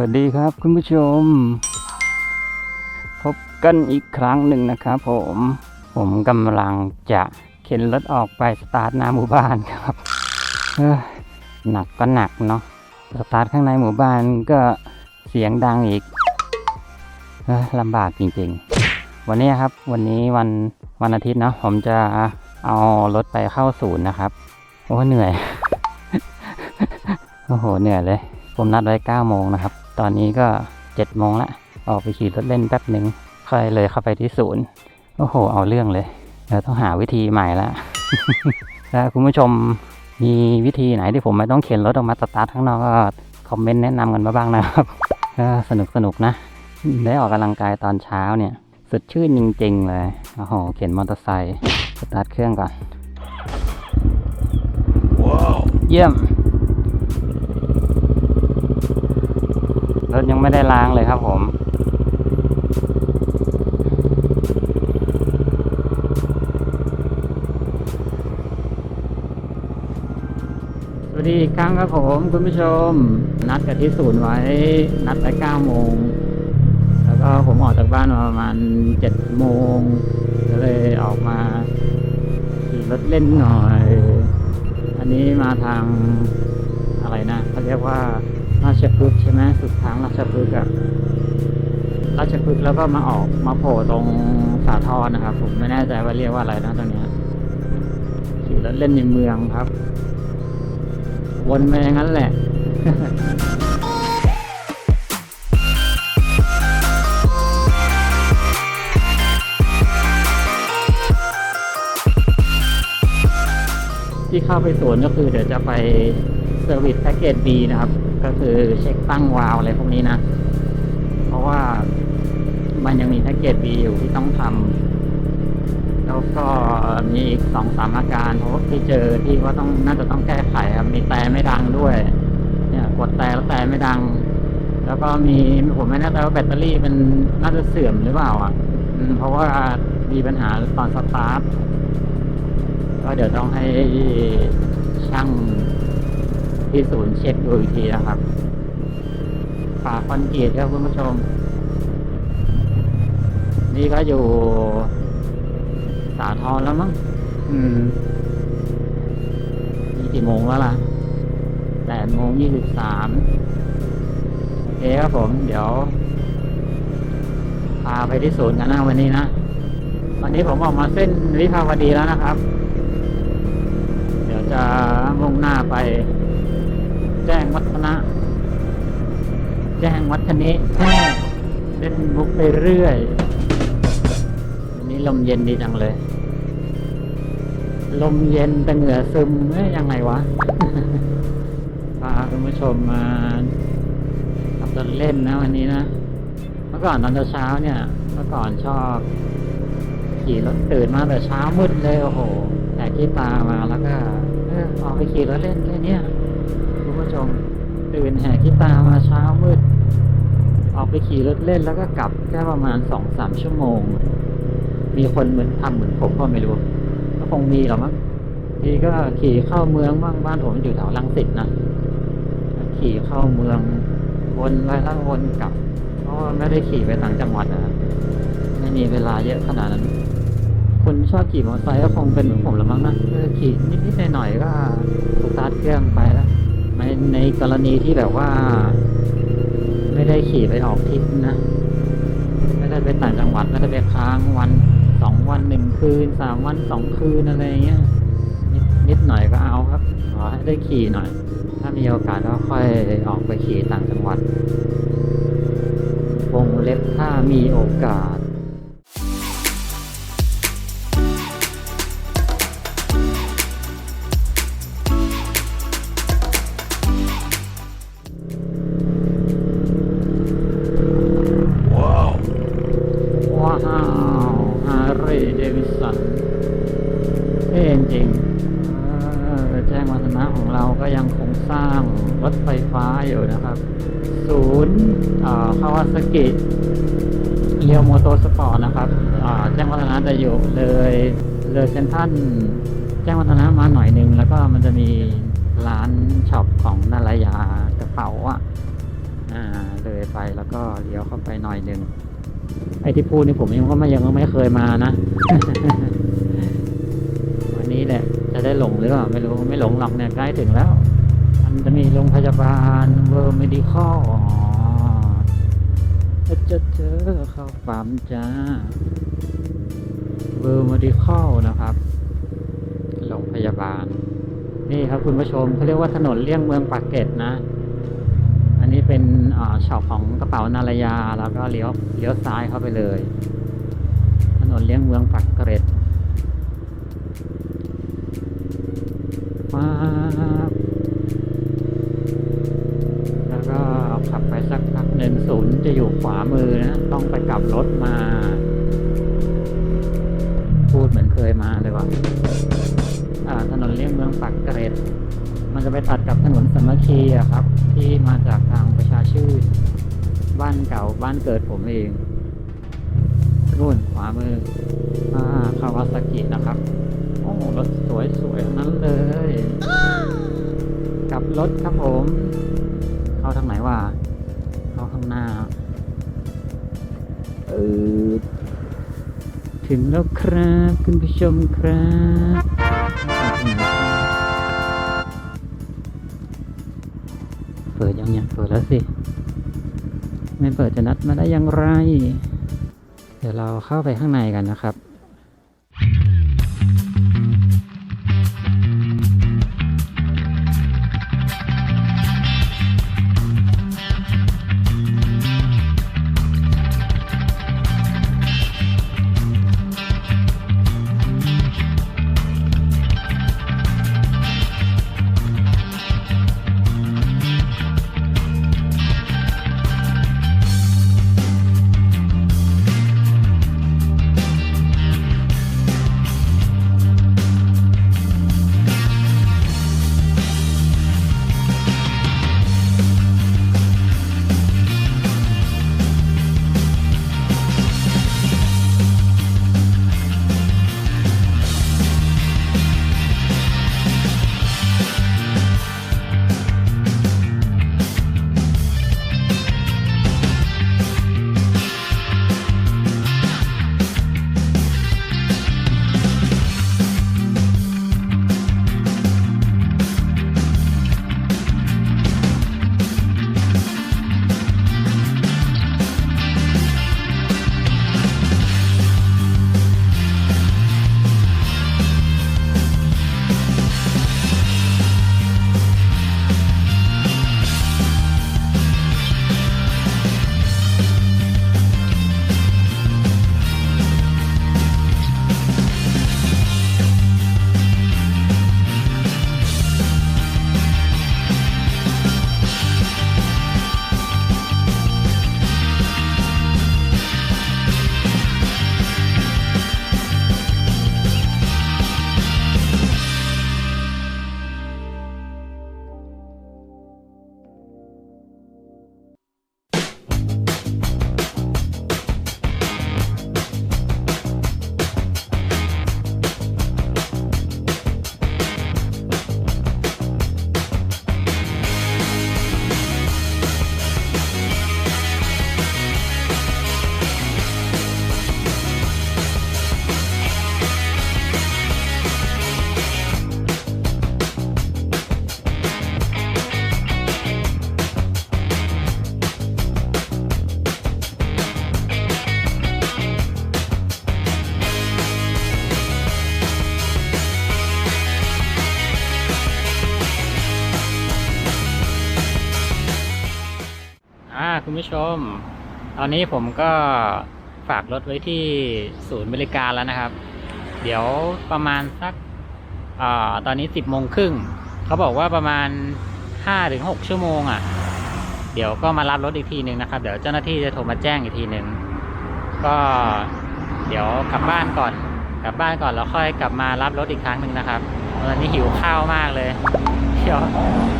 วัสดีครับคุณผู้ชม พบกันอีกครั้งหนึ่งนะครับผม ผมกำลังจะเข็นรถออกไปสตาร์ทหน้าหมู่บ้านครับหนักก็หนักเนาะสตาร์ทข้างในหมู่บ้านก็เสียงดังอีกลำบากจริงๆ วันนี้ครับ วันนี้วันวันอาทิตย์เนาะผมจะเอารถไปเข้าศูนย์นะครับ โอ้เหนื่อย โอ้โหเหนื่อยเลยผมนัดไว้9โมงนะครับ ตอนนี้ก็7โมงละออกไปขี่รถเล่นแป๊บหนึ่งค่อยเลยเข้าไปที่ศูนย์โอ้โห เอาเรื่องเลยเดี๋ยวต้องหาวิธีใหม่ละถ้าคุณผู้ชมมีวิธีไหนที่ผมไม่ต้องเข็นรถออกมาสตาร์ทข้างนอกก็คอมเมนต์แนะนำกันมาบ้างนะครับก็สนุกสนุกๆนะ ได้ออกกำลังกายตอนเช้าเนี่ยสดชื่นจริงๆเลยโอ้โหเข็นมอเตอร์ไซค์สตาร์ทเครื่องก่อนเยี่ยม รถยังไม่ได้ล้างเลยครับผม สวัสดีอีกครั้งครับผมคุณผู้ชม นัดกันที่ศูนย์ไว้ นัดไป9โมง แล้วก็ผมออกจากบ้านมาประมาณ7โมง ก็เลยออกมาขี่รถเล่นหน่อย อันนี้มาทางอะไรนะเขาเรียกว่า ราชพฤกษ์ใช่ไหมสุดทางราชพฤกษ์อะราชพฤกษ์แล้วก็มาออกมาโผล่ตรงสาทรนะครับ ผมไม่แน่ใจว่าเรียกว่าอะไรนะตรงนี้ขี่รถเล่นในเมืองครับ วนไปอย่างนั้นแหละ ที่เข้าไปสวนก็คือเดี๋ยวจะไปเซอร์วิสแพ็กเกจ B นะครับ ก็คือเช็คตั้งวาล์วอะไรพวกนี้นะ เพราะว่ามันยังมีแพ็กเกจ B อยู่ที่ต้องทำแล้วก็มีอีกสองสามอาการเพราะที่เจอที่ว่าต้องน่าจะต้องแก้ไขครับมีแต่ไม่ดังด้วย เนี่ยกดแต่แล้วแต่ไม่ดัง แล้วก็มีผมไม่แน่ใจว่าแบตเตอรี่เป็นน่าจะเสื่อมหรือเปล่าอะเพราะว่ามีปัญหาตอนสตาร์ท ก็เดี๋ยวต้องให้ช่างที่ศูนย์เช็คดูอีกทีนะครับฝาคอนกรีตครับคุณผู้ชม นี่ก็อยู่สาทรแล้วมั้งอืมนี่กี่โมงแล้วล่ะแปดโมงยี่สิบสามโอเคครับผม เดี๋ยวพาไปที่ศูนย์กันนะวันนี้นะ วันนี้ผมออกมาเส้นวิภาวดีแล้วนะครับเดี๋ยว จะมุ่งหน้าไป แจ้งวัฒนะ แจ้งวัฒนิแจ้เล่นมุกไปเรื่อยวันนี้ลมเย็นดีจังเลย ลมเย็นแต่เหงื่อซึมเอ้ยยังไงวะพาคุณผู้ชมมาขับรถเล่นนะวันนี้นะ เมื่อก่อนตอนเช้าเนี่ย เมื่อก่อนชอบขี่รถตื่นมาแต่เช้ามืดเลยโอ้โห แตกขี้ตามาแล้วก็ ออออกไปขี่รถเล่นแค่เนี้ยคุณผู้ชมตื่นแหกขี้ตามาเช้ามืด ออกไปขี่รถเล่นแล้วก็กลับแค่ประมาณสองสามชั่วโมง มีคนเหมือนทำเหมือนผมก็ไม่รู้ ก็คงมีหรอมั้งทีก็ขี่เข้าเมืองบ้างบ้านผมอยู่แถวลังสิตนะขี่เข้าเมืองวนไปแล้ววนกลับเพราะไม่ได้ขี่ไปต่างจังหวัดนะไม่มีเวลาเยอะขนาดนั้น คนชอบขี่มอเตอร์ไซค์ก็คงเป็นเหมือนผมละมั้งนะขี่นิดๆหน่อยๆก็สตาร์ทเครื่องไปแล้วในในกรณีที่แบบว่า ไม่ได้ขี่ไปออกทริปนะ ไม่ได้ไปต่างจังหวัดไม่ได้ไปค้างวันสองวันหนึ่งคืนสามวันสองคืนอะไรเงี้ยนิดนิดหน่อยก็เอาครับขอให้ได้ขี่หน่อย ถ้ามีโอกาสก็ค่อยออกไปขี่ต่างจังหวัดวงเล็บถ้ามีโอกาส คาวาสกิเรียวโมโตสปอร์ตนะครับอ่าแจ้งวัฒนะจะอยู่เลยเลยเซนทันแจ้งวัฒนะมาหน่อยนึง แล้วก็มันจะมีร้านช็อปของนารายากระเป๋าอะอ่าเลยไปแล้วก็เลี้ยวเข้าไปหน่อยนึงไอ้ที่พูดนี่ผมยังก็ไม่ยังไม่เคยมานะวันนี้แหละ จะได้หลงหรือเปล่าไม่รู้ไม่หลงหรอกเนี่ยใกล้ถึงแล้ว มันจะมีโรงพยาบาลเวอร์เมดิคอล อ๋อจะเจอเข้าปั๊มจ้าเวอร์เมดิคอลนะครับ โรงพยาบาล นี่ครับคุณผู้ชมเขาเรียกว่าถนนเลี่ยงเมืองปากเกร็ดนะ อันนี้เป็นอ่าช็อปของกระเป๋านารยาแล้วก็เลี้ยวเลี้ยวซ้ายเข้าไปเลย ถนนเลี่ยงเมืองปากเกร็ดมา ศูนย์จะอยู่ขวามือนะ ต้องไปกลับรถมา พูดเหมือนเคยมาเลยว่าถนนเลี่ยงเมืองปากเกร็ด มันจะไปตัดกับถนนสมัคคีอะครับ ที่มาจากทางประชาชื่น บ้านเก่าบ้านเกิดผมเองนู่นขวามืออ่าคาวาซากินะครับโอ้รถสวยสวยๆนั้นเลยกลับรถครับผม เข้าทางไหนวะ เข้าข้างหน้าเออถึงแล้วครับคุณผู้ชมครับเปิดยังเนี่ยเปิดแล้วสิ ไม่เปิดจะนัดมาได้อย่างไร เดี๋ยวเราเข้าไปข้างในกันนะครับ คุณผู้ชม ตอนนี้ผมก็ฝากรถไว้ที่ศูนย์บริการแล้วนะครับ เดี๋ยวประมาณสักอตอนนี้สิบโมงครึ่งเขาบอกว่าประมาณห้าถึงหกชั่วโมงอะ เดี๋ยวก็มารับรถอีกทีหนึ่งนะครับ เดี๋ยวเจ้าหน้าที่จะโทรมาแจ้งอีกทีหนึ่งก็เดี๋ยวกลับบ้านก่อน กลับบ้านก่อนแล้วค่อยกลับมารับรถอีกครั้งหนึ่งนะครับตอนนี้หิวข้าวมากเลย เดี๋ยว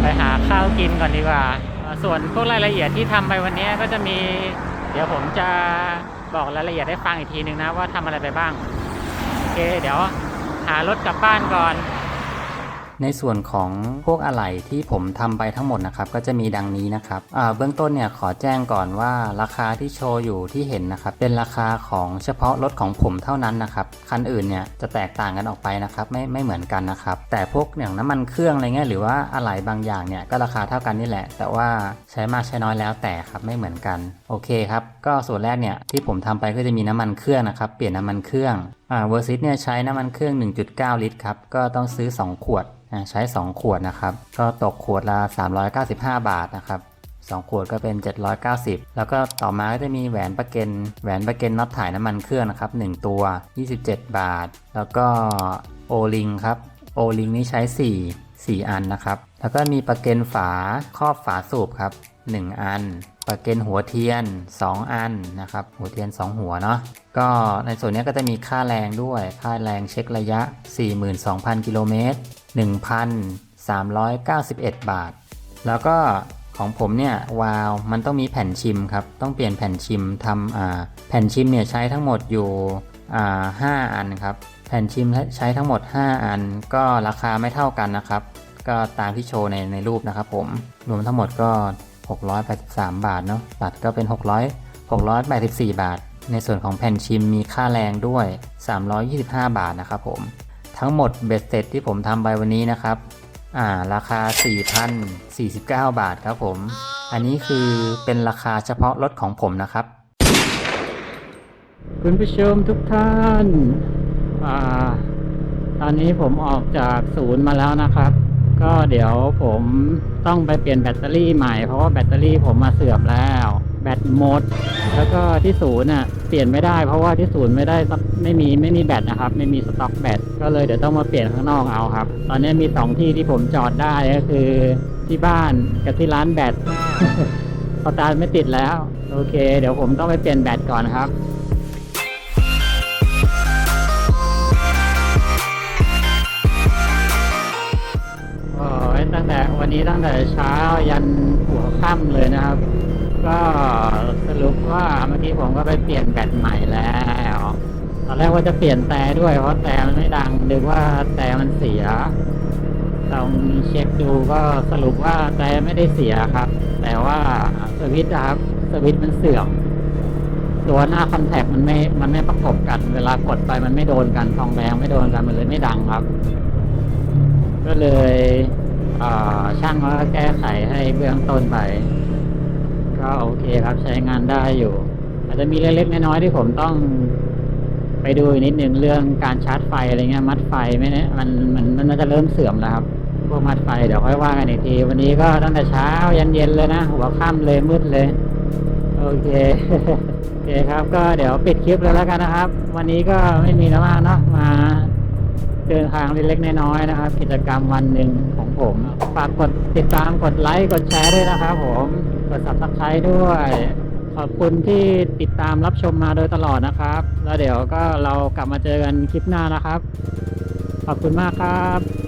ไปหาข้าวกินก่อนดีกว่า ส่วนพวกรายละเอียดที่ทำไปวันนี้ก็จะมี เดี๋ยวผมจะบอกรายละเอียดให้ฟังอีกทีหนึ่งนะว่าทำอะไรไปบ้าง โอเค เดี๋ยวหารถกลับบ้านก่อน ในส่วนของพวกอะไหล่ที่ผมทำไปทั้งหมดนะครับก็จะมีดังนี้นะครับเบื้องต้นเนี่ยขอแจ้งก่อนว่าราคาที่โชว์อยู่ที่เห็นนะครับเป็นราคาของเฉพาะรถของผมเท่านั้นนะครับคันอื่นเนี่ยจะแตกต่างกันออกไปนะครับไม่ไม่เหมือนกันนะครับแต่พวกอย่างน้ำมันเครื่องอะไรเงี้ยหรือว่าอะไหล่บางอย่างเนี่ยก็ราคาเท่ากันนี่แหละ แต่ว่าใช้มากใช้น้อยแล้วแต่ครับไม่เหมือนกันโอเคครับ ก็ส่วนแรกเนี่ยที่ผมทำไปก็จะมีน้ำมันเครื่องนะครับ เปลี่ยนน้ำมันเครื่องอ่าเวอร์ซิสเนี่ยใช้น้ำมันเครื่อง 1.9 ลิตรครับ ก็ต้องซื้อ 2 ขวดใช้ 2 ขวดนะครับ ก็ตกขวดละ 395 บาทนะครับ2ขวดก็เป็น 790 แล้วก็ต่อมาก็จะมีแหวนประเก็นแหวนประเก็นน็อตถ่ายน้ำมันเครื่องนะครับ 1 ตัว 27 บาท แล้วก็โอลิงครับ โอลิงนี่ใช้ 4 4 อันนะครับ แล้วก็มีประเก็นฝาครอบฝาสูบครับ 1 อัน ประเก็นหัวเทียน 2 อันนะครับ หัวเทียน 2 หัวเนาะก็ในส่วนนี้ก็จะมีค่าแรงด้วย ค่าแรงเช็คระยะ 42,000 กิโลเมตร 1,391 บาท แล้วก็ของผมเนี่ยวาล์วมันต้องมีแผ่นชิมครับ ต้องเปลี่ยนแผ่นชิมทำอ่าแผ่นชิมเนี่ยใช้ทั้งหมดอยู่อ่า5อันครับ แผ่นชิมใช้ทั้งหมด 5 อัน ก็ราคาไม่เท่ากันนะครับ ก็ตามที่โชว์ในในรูปนะครับผมรวมทั้งหมดก็ 683 บาทเนาะตัดก็เป็น 600 684 บาท ในส่วนของแผ่นชิมมีค่าแรงด้วย 325 บาทนะครับผม ทั้งหมดเบ็ดเสร็จที่ผมทำไปวันนี้นะครับ อ่า ราคา 4,049 บาทครับผม อันนี้คือเป็นราคาเฉพาะรถของผมนะครับ คุณผู้ชมทุกท่าน อ่า ตอนนี้ผมออกจากศูนย์มาแล้วนะครับ ก็เดี๋ยวผมต้องไปเปลี่ยนแบตเตอรี่ใหม่เพราะว่าแบตเตอรี่ผมมาเสื่อมแล้ว แบตหมด แล้วก็ที่ศูนย์น่ะเปลี่ยนไม่ได้เพราะว่าที่ศูนย์ไม่ได้ไม่มีไม่มีแบตนะครับ ไม่มีสต็อกแบตก็เลยเดี๋ยวต้องมาเปลี่ยนข้างนอกเอาครับ ตอนนี้มีสองที่ที่ผมจอดได้ก็คือที่บ้านกับที่ร้านแบตสตาร์ทไม่ติดแล้ว โอเค เดี๋ยวผมต้องไปเปลี่ยนแบตก่อนครับ วันนี้ตั้งแต่เช้ายันหัวค่ำเลยนะครับ ก็สรุปว่าเมื่อกี้ผมก็ไปเปลี่ยนแบตใหม่แล้วตอนแรกว่าจะเปลี่ยนแต่ด้วยเพราะแต่มันไม่ดังนึกว่าแต่มันเสียลองเช็คดูก็สรุปว่าแต่ไม่ได้เสียครับ แต่ว่าสวิตช์ครับสวิตช์มันเสื่อมตัวหน้าคอนแทคมันไม่ มันไม่ประกบกัน เวลากดไปมันไม่โดนกันทองแดงไม่โดนกันมันเลยไม่ดังครับ ก็เลย ช่างเขาก็แก้ไขให้เบื้องต้นไป ก็โอเคครับใช้งานได้อยู่ อาจจะมีเล็กๆน้อยๆที่ผมต้องไปดูนิดนึงเรื่องการชาร์จไฟอะไรเงี้ยมัดไฟไม่เนี่ยมันมันมันน่าจะเริ่มเสื่อมแล้วครับพวกมัดไฟเดี๋ยวค่อยว่ากันอีกที วันนี้ก็ตั้งแต่เช้ายันเย็นเลยนะหัวค่ำเลยมืดเลย โอเคโอเคครับ ก็เดี๋ยวปิดคลิปเลยแล้วกันนะครับ วันนี้ก็ไม่มีนะมากเนาะมา เดินทางเล็กๆน้อยๆนะครับ กิจกรรมวันหนึ่งของผม ฝากกดติดตามกดไลค์กดแชร์ด้วยนะครับผม กด subscribe ด้วย ขอบคุณที่ติดตามรับชมมาโดยตลอดนะครับ แล้วเดี๋ยวก็เรากลับมาเจอกันคลิปหน้านะครับ ขอบคุณมากครับ